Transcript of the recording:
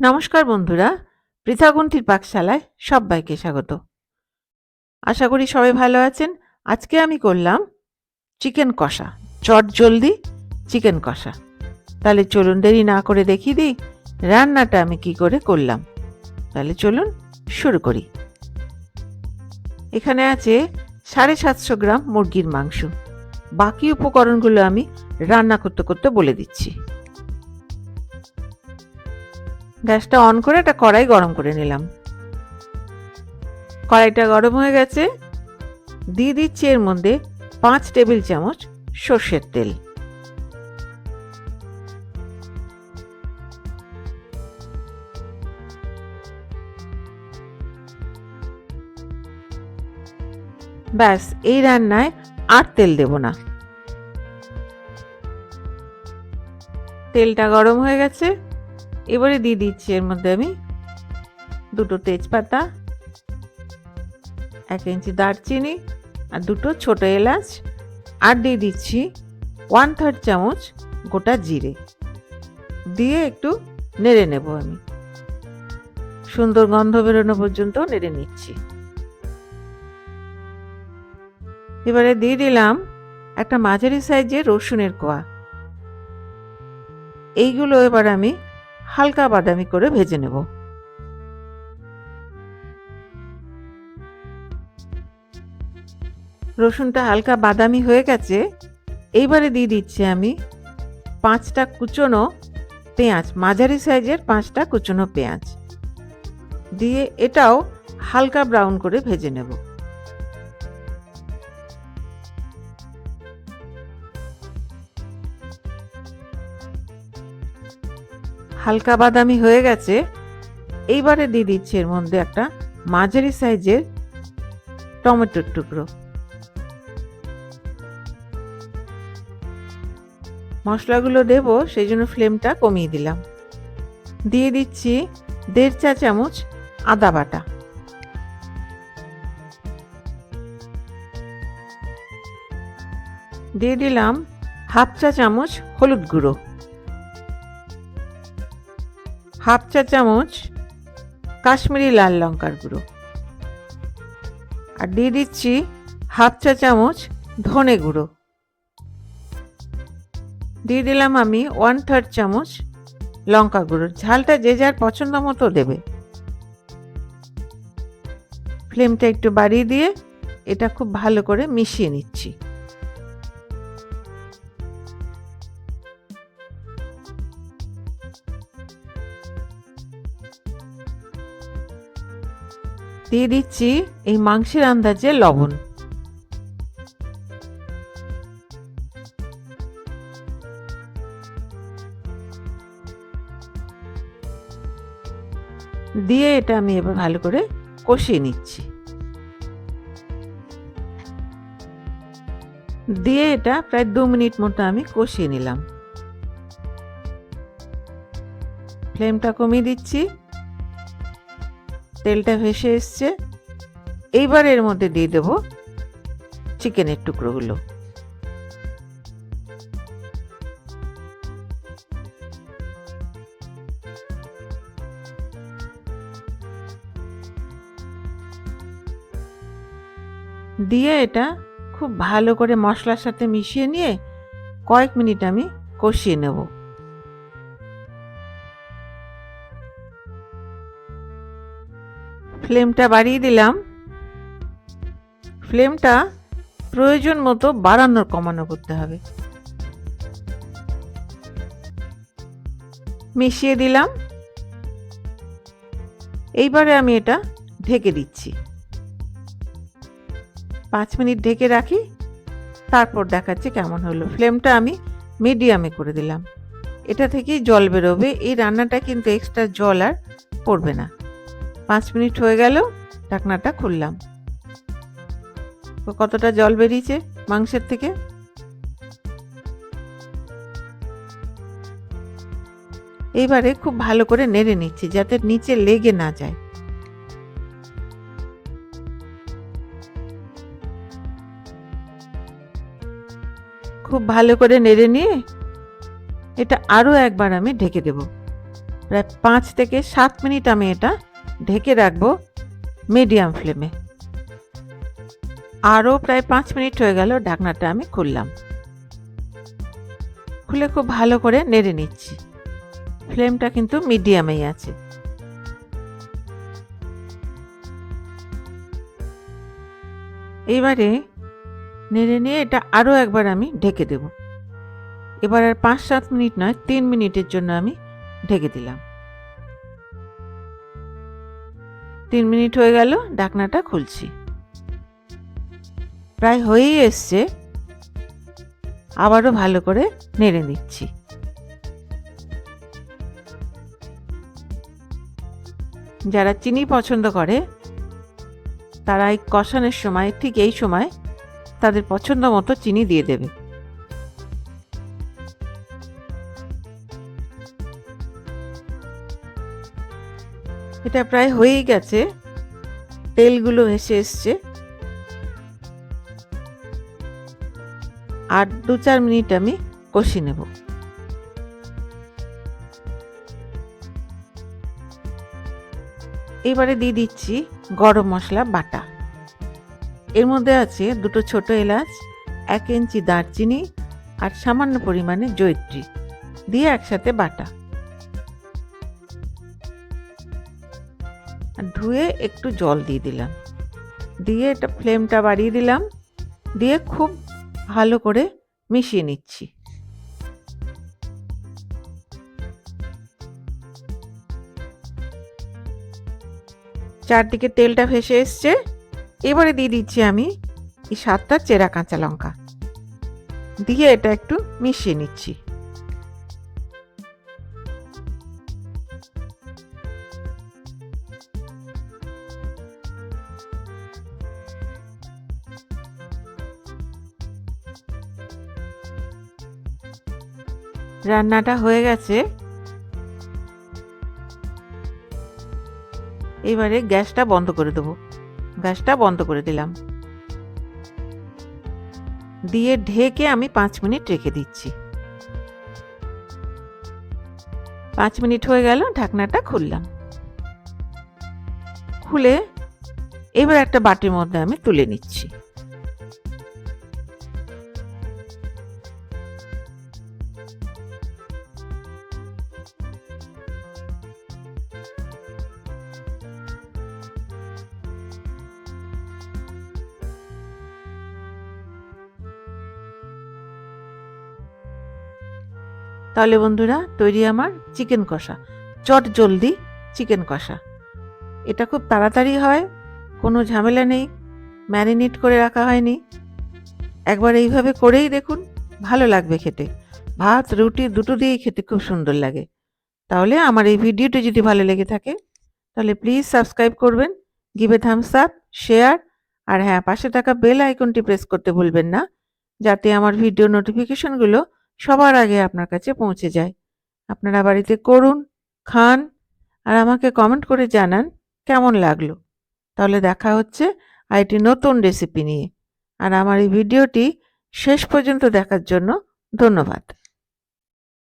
নমস্কার বন্ধুরা পৃথাগুন্ঠির পাকশালায় সবাইকে স্বাগত। আশা করি সবাই ভালো আছেন। আজকে আমি করলাম চিকেন কষা, চট জলদি চিকেন কষা। তাহলে চলুন দেরি না করে দেখিয়ে দিই রান্নাটা আমি কি করে করলাম। তাহলে চলুন শুরু করি। এখানে আছে সাড়ে সাতশো গ্রাম মুরগির মাংস। বাকি উপকরণগুলো আমি রান্না করতে করতে বলে দিচ্ছি। গ্যাসটা অন করে একটা কড়াই গরম করে নিলাম। কড়াইটা গরম হয়ে গেছে। দিয়ে দিচ্ছি এর মধ্যে পাঁচ টেবিল চামচ সর্ষের তেল। ব্যাস, এই রান্নায় আর তেল দেব না। তেলটা গরম হয়ে গেছে। এবারে দিয়ে দিচ্ছি এর মধ্যে আমি দুটো তেজপাতা, এক ইঞ্চি দারচিনি আর দুটো ছোট এলাচ আর দিয়ে দিচ্ছি ওয়ান থার্ড চামচ গোটা জিরে। দিয়ে একটু নেড়ে নেব আমি। সুন্দর গন্ধ বেরোনো পর্যন্ত নেড়ে নিচ্ছি। এবারে দিয়ে দিলাম একটা মাঝারি সাইজের রসুনের কোয়া। এইগুলো এবার আমি হালকা বাদামি করে ভেজে নেব। রসুনটা হালকা বাদামি হয়ে গেছে, এইবারে দিয়ে দিচ্ছি আমি পাঁচটা কুচনো পেঁয়াজ, মাঝারি সাইজের পাঁচটা কুচনো পেঁয়াজ। দিয়ে এটাও হালকা ব্রাউন করে ভেজে নেব। হালকা বাদামি হয়ে গেছে। এইবারে দিয়ে দিচ্ছি এর মধ্যে একটা মাঝারি সাইজের টমেটোর টুকরো। মশলাগুলো দেব, সেই জন্য ফ্লেমটা কমিয়ে দিলাম। দিয়ে দিচ্ছি দেড় চা চামচ আদা বাটা। দিয়ে দিলাম হাফ চা চামচ হলুদ গুঁড়ো। হাফ চা চামচ কাশ্মীরি লাল লঙ্কার গুঁড়ো। আর দিয়ে দিচ্ছি হাফ চা চামচ ধনে গুঁড়ো। দিয়ে দিলাম আমি ওয়ান থার্ড চামচ লঙ্কা গুঁড়ো। ঝালটা যে যার পছন্দ মতো দেবে। ফ্লেমটা একটু বাড়িয়ে দিয়ে এটা খুব ভালো করে মিশিয়ে নিচ্ছি। দিয়ে দিচ্ছি এই মাংসের আন্দাজে লবণ। দিয়ে এটা আমি এবার ভালো করে কষিয়ে নিচ্ছি। দিয়ে এটা প্রায় দু মিনিট মতো আমি কষিয়ে নিলাম। ফ্লেমটা কমিয়ে দিচ্ছি। তেলটা ভেসে এসছে। এইবার এর মধ্যে দিয়ে দেব চিকেনের টুকরোগুলো। দিয়ে এটা খুব ভালো করে মশলার সাথে মিশিয়ে নিয়ে কয়েক মিনিট আমি কষিয়ে নেব। ফ্লেমটা বাড়িয়ে দিলাম। ফ্লেমটা প্রয়োজন মতো বাড়ানোর কমানো করতে হবে। মিশিয়ে দিলাম। এইবারে আমি এটা ঢেকে দিচ্ছি। পাঁচ মিনিট ঢেকে রাখি। তারপর দেখাচ্ছি কেমন হলো। ফ্লেমটা আমি মিডিয়ামে করে দিলাম। এটা থেকেই জল বেরোবে। এই রান্নাটা কিন্তু এক্সট্রা জল আর পড়বে না। পাঁচ মিনিট হয়ে গেল, ঢাকনাটা খুললাম। কতটা জল বেরিয়েছে মাংসের থেকে? এইবারে খুব ভালো করে নেড়ে নিচ্ছি যাতে নিচে লেগে না যায়। খুব ভালো করে নেড়ে নিয়ে এটা আরও একবার আমি ঢেকে দেব। প্রায় পাঁচ থেকে সাত মিনিট আমি এটা ঢেকে রাখব মিডিয়াম ফ্লেমে আরও প্রায় পাঁচ মিনিট হয়ে গেল ঢাকনাটা আমি খুললাম। খুলে খুব ভালো করে নেড়ে নিচ্ছি। ফ্লেমটা কিন্তু মিডিয়ামেই আছে। এবারে নেড়ে নিয়ে এটা আরও একবার আমি ঢেকে দেব। এবার আর পাঁচ সাত মিনিট নয়, তিন মিনিটের জন্য আমি ঢেকে দিলাম। তিন মিনিট হয়ে গেল ঢাকনাটা খুলছি। প্রায় হয়েই এসছে। আবারও ভালো করে নেড়ে নিচ্ছি। যারা চিনি পছন্দ করে, তারা এই কষানোর সময়, ঠিক এই সময়, তাদের পছন্দ মতো চিনি দিয়ে দেবে। এটা প্রায় হয়েই গেছে। তেলগুলো ভেসে এসছে। আর দু চার মিনিট আমি কষি নেব। এবারে দিয়ে দিচ্ছি গরম মশলা, বাটা। এর মধ্যে আছে দুটো ছোট এলাচ, এক ইঞ্চি দারচিনি আর সামান্য পরিমাণে জৈত্রী দিয়ে একসাথে বাটা। ধুয়ে একটু জল দিয়ে দিলাম। দিয়ে এটা ফ্লেমটা বাড়িয়ে দিলাম। দিয়ে খুব ভালো করে মিশিয়ে নিচ্ছি। চারদিকে তেলটা ভেসে এসছে। এবারে দিয়ে দিচ্ছি আমি এই সাতটা চেরা কাঁচা লঙ্কা। দিয়ে এটা একটু মিশিয়ে নিচ্ছি। রান্নাটা হয়ে গেছে। এবারে গ্যাসটা বন্ধ করে দেবো। গ্যাসটা বন্ধ করে দিলাম। দিয়ে ঢেকে আমি পাঁচ মিনিট রেখে দিচ্ছি। পাঁচ মিনিট হয়ে গেল, ঢাকনাটা খুললাম। খুলে এবার একটা বাটির মধ্যে আমি তুলে নিচ্ছি। তাহলে বন্ধুরা, তৈরি আমার চিকেন কষা। চট জলদি চিকেন কষা। এটা খুব তাড়াতাড়ি হয়, কোনো ঝামেলা নেই, ম্যারিনেট করে রাখা হয়নি। একবার এইভাবে করেই দেখুন, ভালো লাগবে খেতে। ভাত, রুটি দুটো দিয়েই খেতে খুব সুন্দর লাগে। তাহলে আমার এই ভিডিওটি যদি ভালো লেগে থাকে, তাহলে প্লিজ সাবস্ক্রাইব করবেন give a thumbs up share আর হ্যাঁ পাশে থাকা বেল আইকনটি প্রেস করতে ভুলবেন না, যাতে আমার ভিডিও নোটিফিকেশনগুলো সবার আগে আপনার কাছে পৌঁছে যায়। আপনারা বাড়িতে করুন, খান আর আমাকে কমেন্ট করে জানান কেমন লাগল। তাহলে দেখা হচ্ছে একটি নতুন রেসিপি নিয়ে। আর আমার এই ভিডিওটি শেষ পর্যন্ত দেখার জন্য ধন্যবাদ।